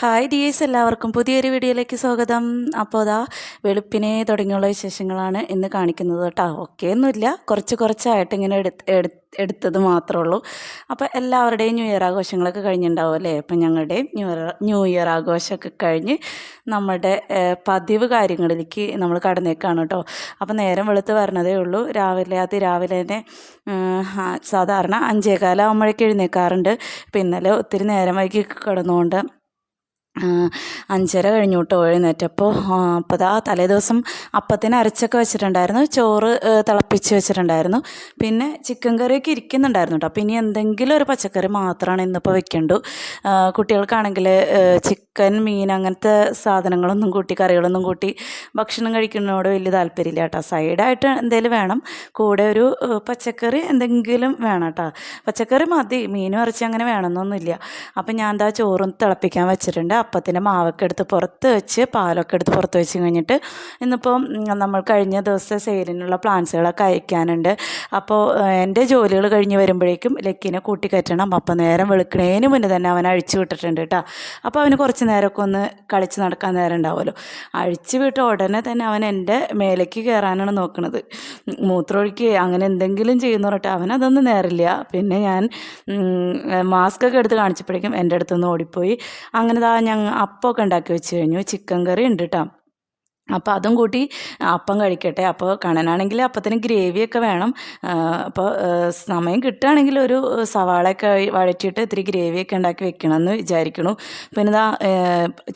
Hi dears എല്ലാവർക്കും പുതിയൊരു വീഡിയോയിലേക്ക് സ്വാഗതം. അപ്പോൾ അതാ വെളുപ്പിനെ തുടങ്ങിയുള്ള വിശേഷങ്ങളാണ് ഇന്ന് കാണിക്കുന്നത് കേട്ടോ. ഓക്കെ ഒന്നുമില്ല കുറച്ച് കുറച്ചായിട്ട് ഇങ്ങനെ എടുത്ത് എടുത്ത് എടുത്തത് മാത്രമേ ഉള്ളൂ. അപ്പോൾ എല്ലാവരുടെയും ന്യൂ ഇയർ ആഘോഷങ്ങളൊക്കെ കഴിഞ്ഞിട്ടുണ്ടാവും അല്ലേ? അപ്പം ഞങ്ങളുടെയും ന്യൂ ഇയർ ന്യൂ ഇയർ ആഘോഷമൊക്കെ കഴിഞ്ഞ് നമ്മുടെ പതിവ് കാര്യങ്ങളിലേക്ക് നമ്മൾ കടന്നേക്കാണ് കേട്ടോ. അപ്പോൾ നേരം വെളുത്ത് വരണതേ ഉള്ളൂ. രാവിലെ അതിരാവിലെ തന്നെ സാധാരണ അഞ്ചേകാലാകുമ്പോഴേക്ക് എഴുന്നേക്കാറുണ്ട്. ഇപ്പം ഇന്നലെ ഒത്തിരി നേരം വൈകി കിടന്നുകൊണ്ട് അഞ്ചര കഴിഞ്ഞു കേട്ടോ എഴുന്നേറ്റപ്പോൾ അപ്പോൾ ദാ തലേ ദിവസം അപ്പത്തിന് അരച്ചൊക്കെ വെച്ചിട്ടുണ്ടായിരുന്നു. ചോറ് തിളപ്പിച്ച് വെച്ചിട്ടുണ്ടായിരുന്നു. പിന്നെ ചിക്കൻ കറിയൊക്കെ ഇരിക്കുന്നുണ്ടായിരുന്നു കേട്ടോ ഇനി എന്തെങ്കിലും ഒരു പച്ചക്കറി മാത്രമാണ് ഇന്നിപ്പോൾ വെക്കേണ്ടു. കുട്ടികൾക്കാണെങ്കിൽ ചിക്കൻ മീൻ അങ്ങനത്തെ സാധനങ്ങളൊന്നും കൂട്ടി കറികളൊന്നും കൂട്ടി ഭക്ഷണം കഴിക്കുന്നതിനോട് വലിയ താല്പര്യമില്ല കേട്ടോ സൈഡായിട്ട് എന്തെങ്കിലും വേണം. കൂടെ ഒരു പച്ചക്കറി എന്തെങ്കിലും വേണം കേട്ടോ പച്ചക്കറി മതി. മീനും ഇറച്ചി അങ്ങനെ വേണമെന്നൊന്നുമില്ല അപ്പം ഞാൻ എന്താ ചോറും തിളപ്പിക്കാൻ വെച്ചിട്ടുണ്ട്. അപ്പത്തിന്റെ മാവൊക്കെ എടുത്ത് പുറത്ത് വെച്ച് പാലൊക്കെ എടുത്ത് പുറത്ത് വെച്ച് കഴിഞ്ഞിട്ട് ഇന്നിപ്പോൾ നമ്മൾ കഴിഞ്ഞ ദിവസത്തെ സെയിലിനുള്ള പ്ലാൻസുകളൊക്കെ അയക്കാനുണ്ട്. അപ്പോൾ എന്റെ ജോലികൾ കഴിഞ്ഞ് വരുമ്പോഴേക്കും ലക്കിനെ കൂട്ടിക്കറ്റണം അപ്പം നേരം വെളുക്കണേന് മുന്നേ തന്നെ അവൻ അഴിച്ചു വിട്ടിട്ടുണ്ട് കേട്ടോ. അപ്പോൾ അവന് കുറച്ച് നേരമൊക്കെ ഒന്ന് കളിച്ച് നടക്കാൻ നേരം ഉണ്ടാവുമല്ലോ. അഴിച്ചു വിട്ട ഉടനെ തന്നെ അവൻ എന്റെ മേലേക്ക് കയറാനാണ് നോക്കുന്നത് മൂത്രമൊഴിക്കുക അങ്ങനെ എന്തെങ്കിലും ചെയ്യുന്ന പറഞ്ഞിട്ട് അവനതൊന്നും നേരില്ല. പിന്നെ ഞാൻ മാസ്ക് ഒക്കെ എടുത്ത് കാണിച്ചപ്പോഴേക്കും എന്റെ അടുത്തുനിന്ന് ഓടിപ്പോയി. അങ്ങനെ ദാ ഞങ്ങൾ അപ്പമൊക്കെ ഉണ്ടാക്കി വെച്ച് കഴിഞ്ഞു. ചിക്കൻ കറി ഉണ്ട് കേട്ടോ അപ്പോൾ അതും കൂട്ടി അപ്പം കഴിക്കട്ടെ. അപ്പോൾ കണ്ണനാണെങ്കിൽ അപ്പത്തിന് ഗ്രേവിയൊക്കെ വേണം. അപ്പോൾ സമയം കിട്ടുകയാണെങ്കിൽ ഒരു സവാളയൊക്കെ വഴറ്റിയിട്ട് ഇത്തിരി ഗ്രേവിയൊക്കെ ഉണ്ടാക്കി വെക്കണമെന്ന് വിചാരിക്കണു. പിന്നെ ഇതാ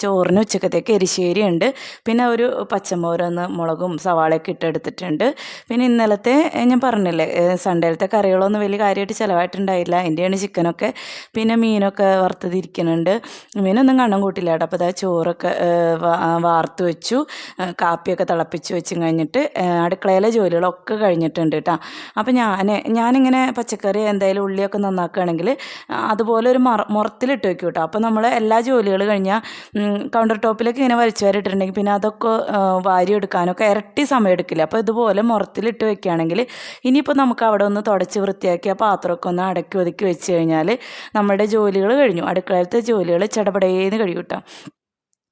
ചോറിന് ഉച്ചക്കത്തേക്ക് എരിശ്ശേരി ഉണ്ട്. പിന്നെ ഒരു പച്ചമോരൊന്ന് മുളകും സവാളയൊക്കെ ഇട്ടെടുത്തിട്ടുണ്ട്. പിന്നെ ഇന്നലത്തെ ഞാൻ പറഞ്ഞില്ലേ സൺഡേലത്തെ കറികളൊന്നും വലിയ കാര്യമായിട്ട് ചിലവായിട്ടുണ്ടായില്ല. എന്റെയാണ് ചിക്കനൊക്കെ. പിന്നെ മീനൊക്കെ വറുത്തതിരിക്കുന്നുണ്ട്. മീനൊന്നും കണ്ണം കൂട്ടില്ല കേട്ടോ. അപ്പോൾ ഇതാ ചോറൊക്കെ വാർത്തു വെച്ചു. കാപ്പിയൊക്കെ തിളപ്പിച്ച് വെച്ച് കഴിഞ്ഞിട്ട് അടുക്കളയിലെ ജോലികളൊക്കെ കഴിഞ്ഞിട്ടുണ്ട് കേട്ടോ അപ്പോൾ ഞാൻ ഞാനിങ്ങനെ പച്ചക്കറി എന്തായാലും ഉള്ളിയൊക്കെ നന്നാക്കുകയാണെങ്കിൽ അതുപോലെ ഒരു മറ മുറത്തിലിട്ട് വെക്കും കേട്ടോ അപ്പോൾ നമ്മൾ എല്ലാ ജോലികൾ കഴിഞ്ഞാൽ കൗണ്ടർ ടോപ്പിലൊക്കെ ഇങ്ങനെ വലിച്ചു വരിട്ടിട്ടുണ്ടെങ്കിൽ പിന്നെ അതൊക്കെ വാരി എടുക്കാനൊക്കെ ഇരട്ടി സമയം എടുക്കില്ല. അപ്പോൾ ഇതുപോലെ മുറത്തിലിട്ട് വെക്കുകയാണെങ്കിൽ ഇനിയിപ്പോൾ നമുക്ക് അവിടെ ഒന്ന് തുടച്ച് വൃത്തിയാക്കി പാത്രമൊക്കെ ഒന്ന് അടക്കി ഒതുക്കി വെച്ച് കഴിഞ്ഞാൽ നമ്മുടെ ജോലികൾ കഴിഞ്ഞു. അടുക്കളയിലത്തെ ജോലികൾ ചടപടേന്ന് കഴിയും കേട്ടോ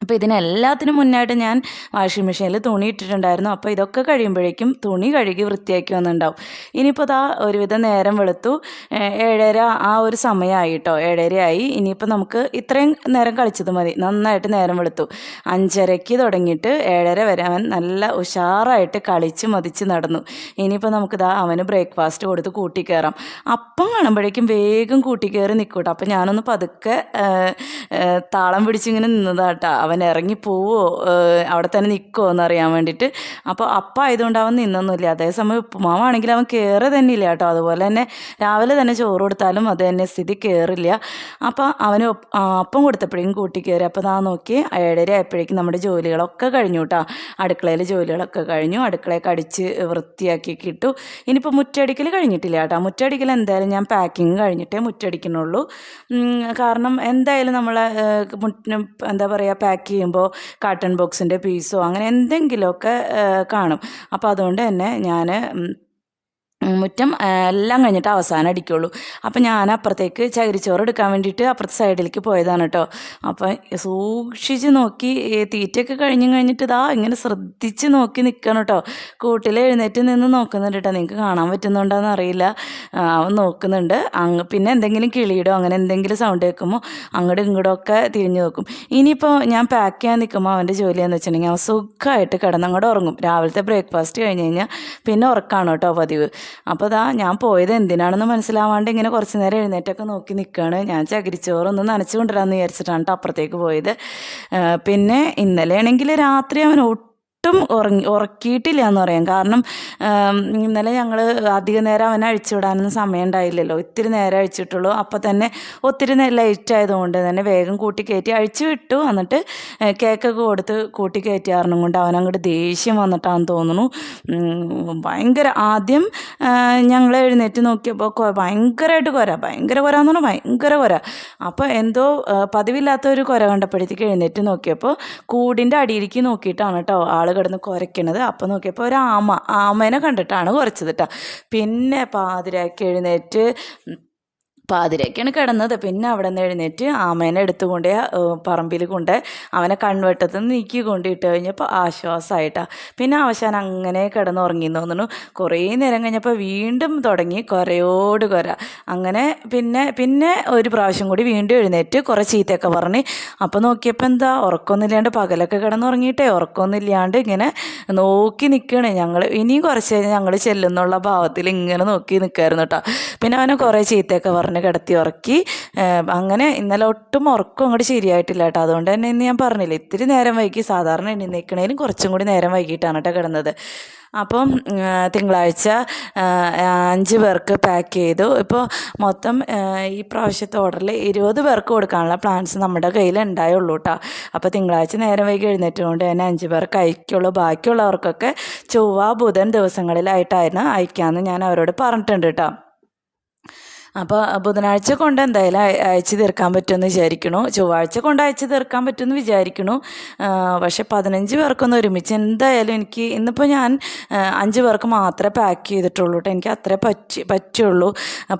അപ്പോൾ ഇതിനെല്ലാത്തിനും മുന്നായിട്ട് ഞാൻ വാഷിംഗ് മെഷീനിൽ തുണി ഇട്ടിട്ടുണ്ടായിരുന്നു. അപ്പോൾ ഇതൊക്കെ കഴിയുമ്പോഴേക്കും തുണി കഴുകി വൃത്തിയാക്കി വന്നിട്ടുണ്ടാവും. ഇനിയിപ്പോൾ ദാ ഒരുവിധം നേരം വെളുത്തു. ഏഴര ആ ഒരു സമയമായി കേട്ടോ ഏഴരയായി. ഇനിയിപ്പോൾ നമുക്ക് ഇത്രയും നേരം കളിച്ചത് മതി. നന്നായിട്ട് നേരം വെളുത്തു. അഞ്ചരയ്ക്ക് തുടങ്ങിയിട്ട് ഏഴര വരെ അവൻ നല്ല ഉഷാറായിട്ട് കളിച്ച് മതിച്ച് നടന്നു. ഇനിയിപ്പോൾ നമുക്കിതാ അവന് ബ്രേക്ക്ഫാസ്റ്റ് കൊടുത്ത് കൂട്ടി കയറാം അപ്പം കാണുമ്പോഴേക്കും വേഗം കൂട്ടി കയറി നിൽക്കൂട്ടോ അപ്പോൾ ഞാനൊന്ന് പതുക്കെ താളം പിടിച്ചിങ്ങനെ നിന്നതാട്ടാ. അവൻ ഇറങ്ങി പോവുമോ അവിടെ തന്നെ നിൽക്കുമോ എന്ന് അറിയാൻ വേണ്ടിയിട്ട്. അപ്പോൾ അപ്പ ആയതുകൊണ്ട് അവൻ നിന്നൊന്നുമില്ല. അതേസമയം ഉപ്പുമാവാണെങ്കിൽ അവൻ കയറി തന്നെ ഇല്ല കേട്ടോ. അതുപോലെ തന്നെ രാവിലെ തന്നെ ചോറ് കൊടുത്താലും അത് തന്നെ സ്ഥിതി കയറില്ല അപ്പോൾ അവന് അപ്പം കൊടുത്തപ്പോഴേക്കും കൂട്ടി കയറി അപ്പോൾ നാ നോക്കി ഏഴര ആയപ്പോഴേക്കും നമ്മുടെ ജോലികളൊക്കെ കഴിഞ്ഞു കേട്ടോ. അടുക്കളയിൽ ജോലികളൊക്കെ കഴിഞ്ഞു. അടുക്കളയൊക്കെ അടിച്ച് വൃത്തിയാക്കി കിട്ടു ഇനിയിപ്പോൾ മുറ്റടിക്കൽ കഴിഞ്ഞിട്ടില്ല കേട്ടോ. മുറ്റടിക്കൽ എന്തായാലും ഞാൻ പാക്കിങ് കഴിഞ്ഞിട്ടേ മുറ്റടിക്കണുള്ളൂ കാരണം എന്തായാലും നമ്മളെ എന്താ പറയുക പാക്ക് ചെയ്യുമ്പോൾ കാട്ടൺ ബോക്സിന്റെ പീസോ അങ്ങനെ എന്തെങ്കിലുമൊക്കെ കാണും. അപ്പോൾ അതുകൊണ്ട് തന്നെ ഞാൻ മുറ്റം എല്ലാം കഴിഞ്ഞിട്ട് അവസാനം അടിക്കുള്ളൂ. അപ്പം ഞാൻ അപ്പുറത്തേക്ക് ചകിരിച്ചോറ് എടുക്കാൻ വേണ്ടിയിട്ട് അപ്പുറത്തെ സൈഡിലേക്ക് പോയതാണ് കേട്ടോ. അപ്പം സൂക്ഷിച്ച് നോക്കി തീറ്റയൊക്കെ കഴിഞ്ഞ് കഴിഞ്ഞിട്ട് ഇതാ ഇങ്ങനെ ശ്രദ്ധിച്ച് നോക്കി നിൽക്കണം കേട്ടോ. കൂട്ടിൽ എഴുന്നേറ്റ് നിന്ന് നോക്കുന്നുണ്ട് കേട്ടോ. നിങ്ങൾക്ക് കാണാൻ പറ്റുന്നുണ്ടോയെന്ന് അറിയില്ല. അവൻ നോക്കുന്നുണ്ട്. അങ്ങ് പിന്നെ എന്തെങ്കിലും കിളിയിടോ അങ്ങനെ എന്തെങ്കിലും സൗണ്ട് കേൾക്കുമ്പോൾ അങ്ങോട്ടും ഇങ്ങോട്ടും ഒക്കെ തിരിഞ്ഞു നോക്കും. ഇനിയിപ്പോൾ ഞാൻ പാക്ക് ചെയ്യാൻ നിൽക്കുമ്പോൾ അവന്റെ ജോലി എന്ന് വെച്ചിട്ടുണ്ടെങ്കിൽ അവൻ സുഖമായിട്ട് കിടന്നങ്ങോട്ട് ഉറങ്ങും. രാവിലത്തെ ബ്രേക്ക്ഫാസ്റ്റ് കഴിഞ്ഞ് കഴിഞ്ഞാൽ പിന്നെ ഉറക്കാണ് കേട്ടോ പതിവ്. അപ്പോൾ അതാ ഞാൻ പോയത് എന്തിനാണെന്ന് മനസ്സിലാവാണ്ട് ഇങ്ങനെ കുറച്ച് നേരം എഴുന്നേറ്റൊക്കെ നോക്കി നിൽക്കുകയാണ് ഞാൻ ചകിരിച്ചോറൊന്ന് നനച്ചു കൊണ്ടുവരാമെന്ന് വിചാരിച്ചിട്ടാണ് അപ്പുറത്തേക്ക് പോയത്. പിന്നെ ഇന്നലെ ആണെങ്കിൽ രാത്രി അവൻ ഒട്ടും ഉറങ്ങി ഉറക്കിയിട്ടില്ല എന്ന് പറയാം. കാരണം ഇന്നലെ ഞങ്ങൾ അധിക നേരം അവനെ അഴിച്ചുവിടാനൊന്നും സമയം ഉണ്ടായില്ലല്ലോ. ഇത്തിരി നേരം അഴിച്ചിട്ടുള്ളൂ. അപ്പോൾ തന്നെ ഒത്തിരി ലൈറ്റ് ആയതുകൊണ്ട് തന്നെ വേഗം കൂട്ടി കയറ്റി അഴിച്ചു വിട്ടു. എന്നിട്ട് കേക്കൊക്കെ കൊടുത്ത് കൂട്ടി കയറ്റി കാരണം കൊണ്ട് അവനങ്ങോട്ട് ദേഷ്യം വന്നിട്ടാന്ന് തോന്നുന്നു. ഭയങ്കര ആദ്യം ഞങ്ങൾ എഴുന്നേറ്റ് നോക്കിയപ്പോൾ ഭയങ്കരമായിട്ട് കുര. ഭയങ്കര കുര എന്ന് പറഞ്ഞാൽ ഭയങ്കര കുര. അപ്പോൾ എന്തോ പതിവില്ലാത്ത ഒരു കുര കണ്ടപ്പോഴത്തേക്ക് എഴുന്നേറ്റ് നോക്കിയപ്പോൾ കൂടിന്റെ അടിയിലേക്ക് നോക്കിയിട്ടാണ് കേട്ടോ ആൾ കിടന്ന് കുരയ്ക്കണത്. അപ്പം നോക്കിയപ്പോൾ ഒരു ആമ ആമേനെ കണ്ടിട്ടാണ് കുറച്ചത് കേട്ടോ പിന്നെ പാതിരാക്കി എഴുന്നേറ്റ് പാതിരയൊക്കെയാണ് കിടന്നത്. പിന്നെ അവിടെ നിന്ന് എഴുന്നേറ്റ് ആമേനെ എടുത്തുകൊണ്ട് പറമ്പിൽ കൊണ്ട് അവനെ കൺവെട്ടത്ത് നിന്ന് നീക്കി കൊണ്ടിട്ട് കഴിഞ്ഞപ്പോൾ ആശ്വാസമായിട്ടാണ് പിന്നെ അവസാനം അങ്ങനെ കിടന്നുറങ്ങി തോന്നുന്നു. കുറേ നേരം കഴിഞ്ഞപ്പോൾ വീണ്ടും തുടങ്ങി കുറയോട് കുര. അങ്ങനെ പിന്നെ പിന്നെ ഒരു പ്രാവശ്യം കൂടി വീണ്ടും എഴുന്നേറ്റ് കുറേ ചീത്തയൊക്കെ പറഞ്ഞ് അപ്പോൾ നോക്കിയപ്പോൾ എന്താ ഉറക്കമൊന്നുമില്ലാണ്ട് പകലൊക്കെ കിടന്നുറങ്ങിയിട്ടേ ഉറക്കമൊന്നുമില്ലാണ്ട് ഇങ്ങനെ നോക്കി നിൽക്കണേ ഞങ്ങൾ ഇനിയും കുറച്ച് ഞങ്ങൾ ചെല്ലുന്നുള്ള ഭാവത്തിൽ ഇങ്ങനെ നോക്കി നിൽക്കുമായിരുന്നു കേട്ടോ പിന്നെ അവനെ കുറേ ചീത്തയൊക്കെ പറഞ്ഞ് കിടത്തി ഉറക്കി. അങ്ങനെ ഇന്നലെ ഒട്ടും ഉറക്കം അങ്ങോട്ട് ശരിയായിട്ടില്ല കേട്ടോ. അതുകൊണ്ട് തന്നെ ഇന്ന് ഞാൻ പറഞ്ഞില്ല ഇത്തിരി നേരം വൈകി സാധാരണ എണ്ണീക്കണേലും കുറച്ചും കൂടി നേരം വൈകിട്ടാണ് കേട്ടോ കിടന്നത്. അപ്പം തിങ്കളാഴ്ച അഞ്ച് പേർക്ക് പാക്ക് ചെയ്തു. ഇപ്പോൾ മൊത്തം ഈ പ്രാവശ്യത്തെ ഓർഡറിൽ ഇരുപത് പേർക്ക് കൊടുക്കാനുള്ള പ്ലാൻസ് നമ്മുടെ കയ്യിൽ ഉണ്ടായുള്ളൂ കേട്ടോ. അപ്പോൾ തിങ്കളാഴ്ച നേരം വൈകി എഴുന്നേറ്റുകൊണ്ട് തന്നെ അഞ്ച് പേർക്ക് അയക്കുള്ളൂ. ബാക്കിയുള്ളവർക്കൊക്കെ ചൊവ്വ ബുധൻ ദിവസങ്ങളിലായിട്ടായിരുന്നു അയക്കാമെന്ന് ഞാൻ അവരോട് പറഞ്ഞിട്ടുണ്ട് കേട്ടോ. അപ്പോൾ ബുധനാഴ്ച കൊണ്ട് എന്തായാലും അയ- അയച്ചു തീർക്കാൻ പറ്റുമെന്ന് വിചാരിക്കണു ചൊവ്വാഴ്ച കൊണ്ട് അയച്ചു തീർക്കാൻ പറ്റുമെന്ന് വിചാരിക്കണു പക്ഷെ പതിനഞ്ച് പേർക്കൊന്ന് ഒരുമിച്ച് എന്തായാലും എനിക്ക് ഇന്നിപ്പോൾ ഞാൻ അഞ്ച് പേർക്ക് മാത്രമേ പാക്ക് ചെയ്തിട്ടുള്ളൂ കേട്ടോ എനിക്ക് അത്രേ പറ്റി പറ്റുള്ളൂ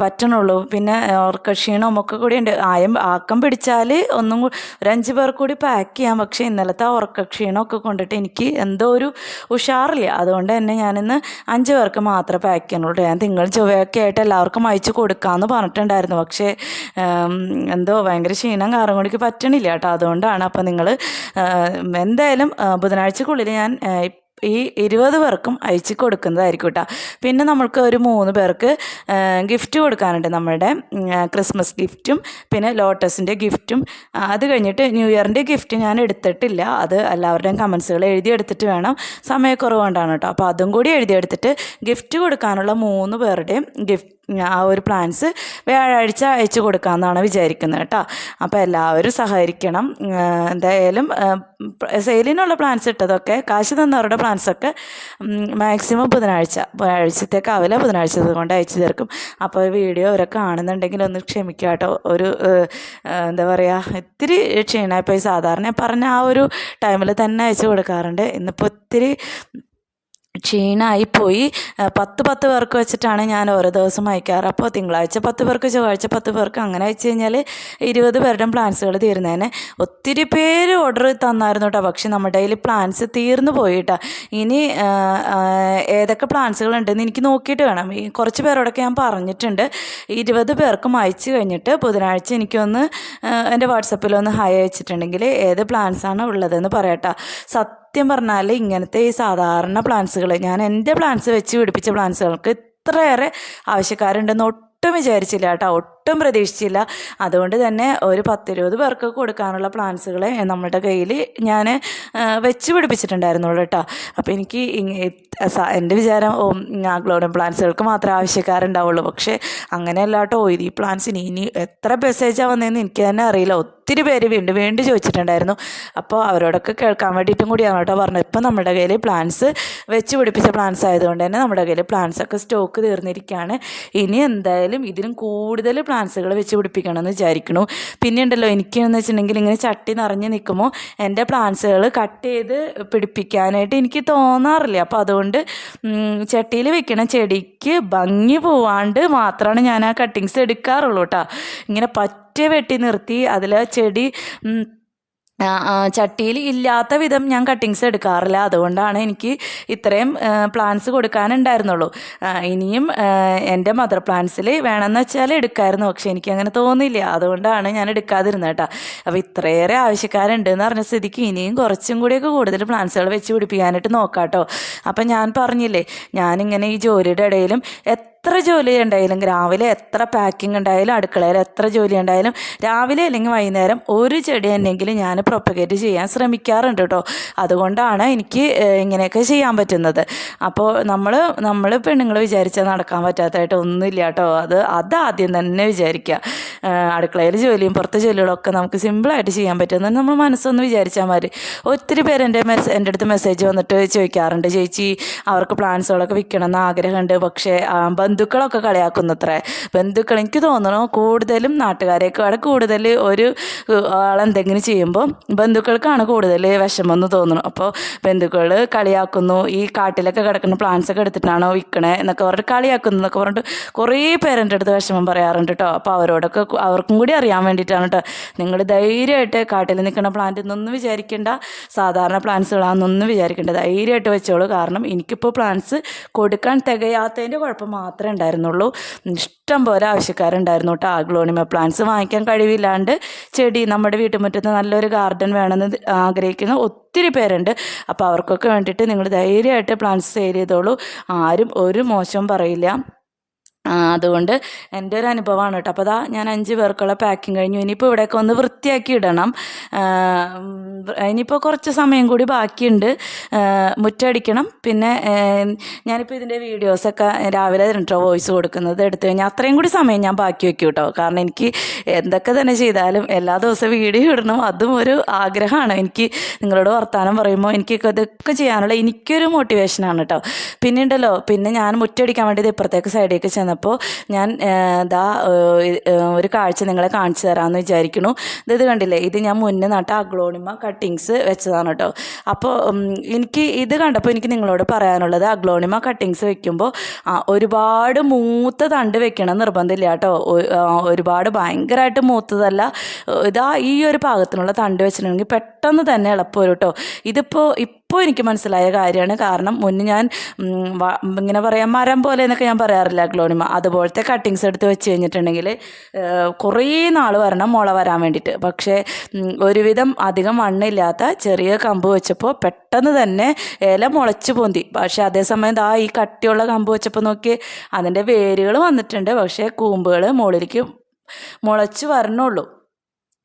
പറ്റണുള്ളൂ. പിന്നെ ഓർക്ക് ക്ഷീണവും ഒക്കെ കൂടി ഉണ്ട്. ആയം ആക്കം പിടിച്ചാൽ ഒന്നും ഒരു അഞ്ച് പേർ കൂടി പാക്ക് ചെയ്യാം. പക്ഷേ ഇന്നലത്തെ ഉറക്ക ക്ഷീണമൊക്കെ കൊണ്ടിട്ട് എനിക്ക് എന്തോ ഒരു ഉഷാറില്ല. അതുകൊണ്ട് തന്നെ ഞാനിന്ന് അഞ്ച് പേർക്ക് മാത്രമേ പാക്ക് ചെയ്യുന്നുള്ളൂ ഞാൻ തിങ്കൾ ചൊവ്വയൊക്കെ ആയിട്ട് എല്ലാവർക്കും അയച്ചു കൊടുക്കാമെന്ന് പറഞ്ഞിട്ടുണ്ടായിരുന്നു. പക്ഷേ എന്തോ ഭയങ്കര ക്ഷീണം കാരണം കൊണ്ടിക്ക് പറ്റണില്ല കേട്ടോ. അതുകൊണ്ടാണ് അപ്പോൾ നിങ്ങൾ എന്തായാലും ബുധനാഴ്ചക്കുള്ളിൽ ഞാൻ ഈ ഇരുപത് പേർക്കും അയച്ചു കൊടുക്കുന്നതായിരിക്കും കേട്ടോ. പിന്നെ നമ്മൾക്ക് ഒരു മൂന്ന് പേർക്ക് ഗിഫ്റ്റ് കൊടുക്കാനുണ്ട്. നമ്മുടെ ക്രിസ്മസ് ഗിഫ്റ്റും പിന്നെ ലോട്ടസിന്റെ ഗിഫ്റ്റും അത് കഴിഞ്ഞിട്ട് ന്യൂ ഇയറിന്റെ ഗിഫ്റ്റ് ഞാൻ എടുത്തിട്ടില്ല. അത് എല്ലാവരുടെയും കമൻസുകൾ എഴുതിയെടുത്തിട്ട് വേണം. സമയക്കുറവ് കൊണ്ടാണ് കേട്ടോ. അപ്പോൾ അതും കൂടി എഴുതിയെടുത്തിട്ട് ഗിഫ്റ്റ് കൊടുക്കാനുള്ള മൂന്ന് പേരുടെയും ഗിഫ്റ്റ് ആ ഒരു പ്ലാൻസ് വ്യാഴാഴ്ച അയച്ചു കൊടുക്കാമെന്നാണ് വിചാരിക്കുന്നത് കേട്ടോ. അപ്പോൾ എല്ലാവരും സഹകരിക്കണം. എന്തായാലും സെയിലിനുള്ള പ്ലാൻസ് ഇട്ടതൊക്കെ കാശ് തന്നവരുടെ പ്ലാൻസൊക്കെ മാക്സിമം ബുധനാഴ്ച വ്യാഴാഴ്ചത്തേക്കാവില്ല ബുധനാഴ്ച കൊണ്ട് അയച്ചു തീർക്കും. അപ്പോൾ വീഡിയോ അവരെ കാണുന്നുണ്ടെങ്കിൽ ഒന്ന് ക്ഷമിക്കുക കേട്ടോ. ഒരു എന്താ പറയുക ഇത്തിരി ക്ഷീണമായിപ്പോയി സാധാരണ പറഞ്ഞ ആ ഒരു ടൈമിൽ തന്നെ അയച്ചു കൊടുക്കാറുണ്ട്. ഇന്നിപ്പോൾ ഒത്തിരി ക്ഷീണമായിപ്പോയി പത്ത് പത്ത് പേർക്ക് വെച്ചിട്ടാണ് ഞാൻ ഓരോ ദിവസം അയക്കാറ്. അപ്പോൾ തിങ്കളാഴ്ച പത്ത് പേർക്ക് ചൊവ്വാഴ്ച പത്ത് പേർക്ക് അങ്ങനെ അയച്ചു കഴിഞ്ഞാൽ ഇരുപത് പേരുടെ പ്ലാൻസുകൾ തീരുന്നതിന് ഒത്തിരി പേര് ഓർഡർ തന്നായിരുന്നു കേട്ടോ. പക്ഷെ നമ്മുടെ കയ്യിൽ പ്ലാൻസ് തീർന്നു പോയിട്ടാ. ഇനി ഏതൊക്കെ പ്ലാൻസുകൾ ഉണ്ടെന്ന് എനിക്ക് നോക്കിയിട്ട് വേണം. ഈ കുറച്ച് പേരോടൊക്കെ ഞാൻ പറഞ്ഞിട്ടുണ്ട്. ഇരുപത് പേർക്കും അയച്ചു കഴിഞ്ഞിട്ട് ബുധനാഴ്ച എനിക്കൊന്ന് എന്റെ വാട്സപ്പിലൊന്ന് ഹായ് അയച്ചിട്ടുണ്ടെങ്കിൽ ഏത് പ്ലാൻസാണ് ഉള്ളതെന്ന് പറയട്ടോ. സത്യം പറഞ്ഞാൽ ഇങ്ങനത്തെ ഈ സാധാരണ പ്ലാന്റ്സുകൾ ഞാൻ എന്റെ പ്ലാന്റ്സ് വെച്ച് പിടിപ്പിച്ച പ്ലാന്റ്സുകൾക്ക് ഇത്രയേറെ ആവശ്യക്കാരുണ്ടെന്ന് ഒട്ടും വിചാരിച്ചില്ല കേട്ടോ. ഒട്ടും പ്രതീക്ഷിച്ചില്ല. അതുകൊണ്ട് തന്നെ ഒരു പത്തിരുപത് പേർക്ക് കൊടുക്കാനുള്ള പ്ലാന്റ്സുകളെ നമ്മുടെ കയ്യിൽ ഞാൻ വെച്ച് പിടിപ്പിച്ചിട്ടുണ്ടായിരുന്നുള്ളൂ കേട്ടോ. അപ്പോൾ എനിക്ക് എന്റെ വിചാരം ഓ ഗ്ലോഡൻ പ്ലാന്റ്സുകൾക്ക് മാത്രമേ ആവശ്യക്കാരുണ്ടാവുള്ളൂ. പക്ഷേ അങ്ങനെയല്ല കേട്ടോ ഈ പ്ലാന്റ്സിന് ഇനി എത്ര മെസ്സേജാണ് വന്നതെന്ന് എനിക്ക് തന്നെ അറിയില്ല. ഒത്തിരി പേര് വീണ്ടും വീണ്ടും ചോദിച്ചിട്ടുണ്ടായിരുന്നു. അപ്പോൾ അവരോടൊക്കെ കേൾക്കാൻ വേണ്ടിയിട്ടും കൂടിയാണ് കേട്ടോ പറഞ്ഞത്. ഇപ്പം നമ്മുടെ കയ്യിൽ പ്ലാൻസ് വെച്ച് പിടിപ്പിച്ച പ്ലാൻസ് ആയതുകൊണ്ട് തന്നെ നമ്മുടെ കയ്യിൽ പ്ലാൻസ് ഒക്കെ സ്റ്റോക്ക് തീർന്നിരിക്കുകയാണ്. ഇനി എന്തായാലും ഇതിലും കൂടുതൽ പ്ലാൻസുകൾ വെച്ച് പിടിപ്പിക്കണമെന്ന് വിചാരിക്കണു പിന്നെ ഉണ്ടല്ലോ എനിക്കെന്ന് വെച്ചിട്ടുണ്ടെങ്കിൽ ഇങ്ങനെ ചട്ടി നിറഞ്ഞ് നിൽക്കുമ്പോൾ എന്റെ പ്ലാൻസുകൾ കട്ട് ചെയ്ത് പിടിപ്പിക്കാനായിട്ട് എനിക്ക് തോന്നാറില്ല. അപ്പോൾ അതുകൊണ്ട് ചട്ടിയിൽ വെക്കണ ചെടിക്ക് ഭംഗി പോവാണ്ട് മാത്രമാണ് ഞാൻ ആ കട്ടിങ്സ് എടുക്കാറുള്ളൂ കേട്ടോ. ഇങ്ങനെ പറ്റ വെട്ടി നിർത്തി. അതിൽ ചെടി ചട്ടിയിൽ ഇല്ലാത്ത വിധം ഞാൻ കട്ടിങ്സ് എടുക്കാറില്ല. അതുകൊണ്ടാണ് എനിക്ക് ഇത്രയും പ്ലാൻസ് കൊടുക്കാനുണ്ടായിരുന്നുള്ളൂ. ഇനിയും എന്റെ മദർ പ്ലാൻസിൽ വേണമെന്ന് വെച്ചാൽ എടുക്കായിരുന്നു. പക്ഷെ എനിക്ക് അങ്ങനെ തോന്നിയില്ല. അതുകൊണ്ടാണ് ഞാൻ എടുക്കാതിരുന്നത് കേട്ടോ. അപ്പോൾ ഇത്രയേറെ ആവശ്യക്കാരുണ്ട് എന്ന് പറഞ്ഞ സ്ഥിതിക്ക് ഇനിയും കുറച്ചും കൂടിയൊക്കെ കൂടുതൽ പ്ലാൻസുകൾ വെച്ച് പിടിപ്പിക്കാനായിട്ട് നോക്കാം കേട്ടോ. അപ്പം ഞാൻ പറഞ്ഞില്ലേ ഞാനിങ്ങനെ ഈ ജോലിയുടെ ഇടയിലും എത്ര ജോലി ഉണ്ടായാലും രാവിലെ എത്ര പാക്കിംഗ് ഉണ്ടായാലും അടുക്കളയിൽ എത്ര ജോലി ഉണ്ടായാലും രാവിലെ അല്ലെങ്കിൽ വൈകുന്നേരം ഒരു ചെടി എന്നെങ്കിലും ഞാൻ പ്രൊപ്പഗേറ്റ് ചെയ്യാൻ ശ്രമിക്കാറുണ്ട് കേട്ടോ അതുകൊണ്ടാണ് എനിക്ക് ഇങ്ങനെയൊക്കെ ചെയ്യാൻ പറ്റുന്നത്. അപ്പോൾ നമ്മൾ നമ്മൾ പെണ്ണുങ്ങൾ വിചാരിച്ചാൽ നടക്കാൻ പറ്റാത്തതായിട്ട് ഒന്നുമില്ല കേട്ടോ അത് അതാദ്യം തന്നെ വിചാരിക്കുക അടുക്കളയിൽ ജോലിയും പുറത്തെ ജോലികളൊക്കെ നമുക്ക് സിമ്പിളായിട്ട് ചെയ്യാൻ പറ്റുന്നത് നമ്മൾ മനസ്സൊന്ന് വിചാരിച്ചാൽ മതി. ഒത്തിരി പേര് എന്റെ മെസ്സേജ് എന്റെ അടുത്ത് മെസ്സേജ് വന്നിട്ട് ചോദിക്കാറുണ്ട് ചേച്ചി അവർക്ക് പ്ലാൻസുകളൊക്കെ വിൽക്കണം എന്ന് ആഗ്രഹമുണ്ട്. പക്ഷേ ബന്ധുക്കളൊക്കെ കളിയാക്കുന്നത്രേ. ബന്ധുക്കൾ എനിക്ക് തോന്നണു കൂടുതലും നാട്ടുകാരേക്കാട് കൂടുതൽ ഒരു ആളെന്തെങ്കിലും ചെയ്യുമ്പോൾ ബന്ധുക്കൾക്കാണ് കൂടുതൽ വിഷമം എന്ന് തോന്നുന്നു അപ്പോൾ ബന്ധുക്കൾ കളിയാക്കുന്നു ഈ കാട്ടിലൊക്കെ കിടക്കുന്ന പ്ലാന്റ്സ് ഒക്കെ എടുത്തിട്ടാണോ വിൽക്കണേ എന്നൊക്കെ പറഞ്ഞിട്ട് കളിയാക്കുന്നു എന്നൊക്കെ പറഞ്ഞിട്ട് കുറേ പേരെന്റെ അടുത്ത് വിഷമം പറയാറുണ്ട് കേട്ടോ അപ്പോൾ അവരോടൊക്കെ അവർക്കും കൂടി അറിയാൻ വേണ്ടിയിട്ടാണ് കേട്ടോ നിങ്ങൾ ധൈര്യമായിട്ട് കാട്ടിൽ നിൽക്കുന്ന പ്ലാന്റ് എന്നൊന്നും വിചാരിക്കേണ്ട. സാധാരണ പ്ലാന്റ്സുകളാണെന്നൊന്നും വിചാരിക്കേണ്ട. ധൈര്യമായിട്ട് വെച്ചോളൂ. കാരണം എനിക്കിപ്പോൾ പ്ലാന്റ്സ് കൊടുക്കാൻ തികയാത്തതിന്റെ കുഴപ്പം മാത്രമേ ഉണ്ടായിരുന്നുള്ളൂ ഇഷ്ടം പോലെ ആവശ്യക്കാരുണ്ടായിരുന്നു കേട്ടോ. ആഗ്ലോണിമ പ്ലാന്റ്സ് വാങ്ങിക്കാൻ കഴിവില്ലാണ്ട് ചെടി നമ്മുടെ വീട്ടുമുറ്റത്ത് നല്ലൊരു ഗാർഡൻ വേണമെന്ന് ആഗ്രഹിക്കുന്ന ഒത്തിരി പേരുണ്ട്. അപ്പോൾ അവർക്കൊക്കെ വേണ്ടിയിട്ട് നിങ്ങൾ ധൈര്യമായിട്ട് പ്ലാന്റ്സ് സെയിൽ ചെയ്തോളൂ. ആരും ഒരു മോശം പറയില്ല. അതുകൊണ്ട് എന്റെ ഒരു അനുഭവമാണ് കേട്ടോ. അപ്പോൾ അതാ ഞാൻ അഞ്ച് പേർക്കുള്ള പാക്കിങ് കഴിഞ്ഞു. ഇനിയിപ്പോൾ ഇവിടെയൊക്കെ ഒന്ന് വൃത്തിയാക്കി ഇടണം. ഇനിയിപ്പോൾ കുറച്ച് സമയം കൂടി ബാക്കിയുണ്ട്. മുറ്റടിക്കണം. പിന്നെ ഞാനിപ്പോൾ ഇതിന്റെ വീഡിയോസൊക്കെ രാവിലെ കേട്ടോ വോയിസ് കൊടുക്കുന്നത് എടുത്തു കഴിഞ്ഞാൽ അത്രയും കൂടി സമയം ഞാൻ ബാക്കി വെക്കും കേട്ടോ. കാരണം എനിക്ക് എന്തൊക്കെ തന്നെ ചെയ്താലും എല്ലാ ദിവസവും വീഡിയോ ഇടണം. അതും ഒരു ആഗ്രഹമാണ്. എനിക്ക് നിങ്ങളോട് വർത്തമാനം പറയുമ്പോൾ എനിക്ക് ഇതൊക്കെ ചെയ്യാനുള്ള എനിക്കൊരു മോട്ടിവേഷനാണ് കേട്ടോ. പിന്നെ ഉണ്ടല്ലോ പിന്നെ ഞാൻ മുറ്റടിക്കാൻ വേണ്ടി ഇപ്പുറത്തേക്ക് സൈഡിലേക്ക് ചെന്നപ്പോൾ ഞാൻ ആ, ദാ ഒരു കാഴ്ച നിങ്ങളെ കാണിച്ചു തരാമെന്ന് വിചാരിക്കുന്നു. ഇത് കണ്ടില്ലേ? ഇത് ഞാൻ മുന്നേ നട്ട അഗ്ലോണിമ കട്ടിങ്സ് വെച്ചതാണ് കേട്ടോ അപ്പോൾ എനിക്ക് ഇത് കണ്ടപ്പോൾ എനിക്ക് നിങ്ങളോട് പറയാനുള്ളത് അഗ്ലോണിമ കട്ടിങ്സ് വെക്കുമ്പോൾ ഒരുപാട് മൂത്ത തണ്ട് വെക്കണം നിർബന്ധമില്ല കേട്ടോ ഒരുപാട് ഭയങ്കരമായിട്ട് മൂത്തതല്ല. ഇതാ ഈ ഒരു പാകത്തിനുള്ള തണ്ട് വെച്ചിട്ടുണ്ടെങ്കിൽ പെട്ടെന്ന് തന്നെ എളുപ്പം വരും കേട്ടോ ഇതിപ്പോൾ ഇപ്പോൾ എനിക്ക് മനസ്സിലായ കാര്യമാണ്. കാരണം മുന്നേ ഞാൻ ഇങ്ങനെ പറയാം മരം പോലെ എന്നൊക്കെ ഞാൻ പറയാറില്ല ഗ്ലോണിമ അതുപോലത്തെ കട്ടിങ്സ് എടുത്ത് വെച്ച് കഴിഞ്ഞിട്ടുണ്ടെങ്കിൽ കുറേ നാൾ വരണം മുള വരാൻ വേണ്ടിയിട്ട്. പക്ഷേ ഒരുവിധം അധികം മണ്ണില്ലാത്ത ചെറിയ കമ്പ് വെച്ചപ്പോൾ പെട്ടെന്ന് തന്നെ ഇല മുളച്ച് പൊന്തി. പക്ഷേ അതേസമയം ദാ ഈ കട്ടിയുള്ള കമ്പ് വെച്ചപ്പോൾ നോക്കി അതിന്റെ വേരുകൾ വന്നിട്ടുണ്ട്. പക്ഷേ കൂമ്പുകൾ മുകളിലേക്ക് മുളച്ച് വരണുള്ളൂ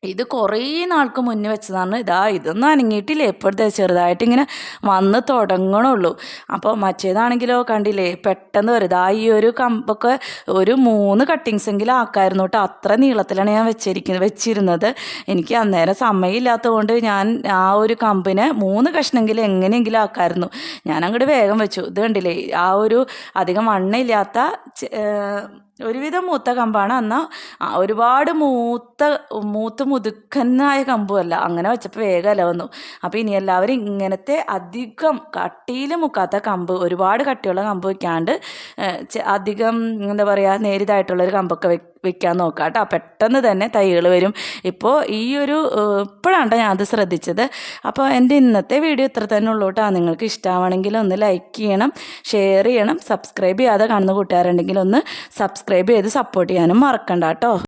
ഇത് കുറേ നാൾക്ക് മുന്നേ വെച്ചതാണ്. ഇതാ ഇതൊന്നും അനങ്ങിയിട്ടില്ല? ഇപ്പോഴത്തെ ചെറുതായിട്ട് ഇങ്ങനെ വന്ന് തുടങ്ങണുള്ളൂ. അപ്പോൾ മറ്റേതാണെങ്കിലോ കണ്ടില്ലേ? പെട്ടെന്ന് വരും. ഇതാ ഈ ഒരു കമ്പൊക്കെ ഒരു മൂന്ന് കട്ടിങ്സ് എങ്കിലും ആക്കായിരുന്നു കേട്ടോ. അത്ര നീളത്തിലാണ് ഞാൻ വെച്ചിരിക്കുന്നത് വെച്ചിരുന്നത്. എനിക്ക് അന്നേരം സമയമില്ലാത്തതുകൊണ്ട് ഞാൻ ആ ഒരു കമ്പിനെ മൂന്ന് കഷ്ണമെങ്കിലും എങ്ങനെയെങ്കിലും ആക്കായിരുന്നു. ഞാൻ അങ്ങോട്ട് വേഗം വെച്ചു. ഇത് കണ്ടില്ലേ? ആ ഒരു അധികം വണ്ണയില്ലാത്ത ഒരുവിധം മൂത്ത കമ്പാണ്. എന്നാൽ ഒരുപാട് മൂത്ത മൂത്ത് മുതുക്കനായ കമ്പുമല്ല. അങ്ങനെ വെച്ചപ്പോൾ വേഗം ഇല വന്നു. അപ്പോൾ ഇനി എല്ലാവരും ഇങ്ങനത്തെ അധികം കട്ടിയിൽ മുക്കാത്ത കമ്പ് ഒരുപാട് കട്ടിയുള്ള കമ്പ് വെക്കാണ്ട് അധികം എന്താ പറയുക നേരിതായിട്ടുള്ളൊരു കമ്പൊക്കെ വെ വെക്കാൻ നോക്കാം കേട്ടോ. പെട്ടെന്ന് തന്നെ തൈകൾ വരും. ഇപ്പോൾ ഈ ഒരു ഇപ്പോഴാണ് ഞാൻ അത് ശ്രദ്ധിച്ചത്. അപ്പോൾ എന്റെ ഇന്നത്തെ വീഡിയോ ഇത്ര തന്നെ ഉള്ളൂ കേട്ടോ. നിങ്ങൾക്ക് ഇഷ്ടമാണെങ്കിൽ ഒന്ന് ലൈക്ക് ചെയ്യണം ഷെയർ ചെയ്യണം സബ്സ്ക്രൈബ് ചെയ്യാതെ കാണുന്ന കൂട്ടുകാരുണ്ടെങ്കിൽ ഒന്ന് സബ്സ്ക്രൈബ് ചെയ്ത് സപ്പോർട്ട് ചെയ്യാനും മറക്കണ്ട കേട്ടോ.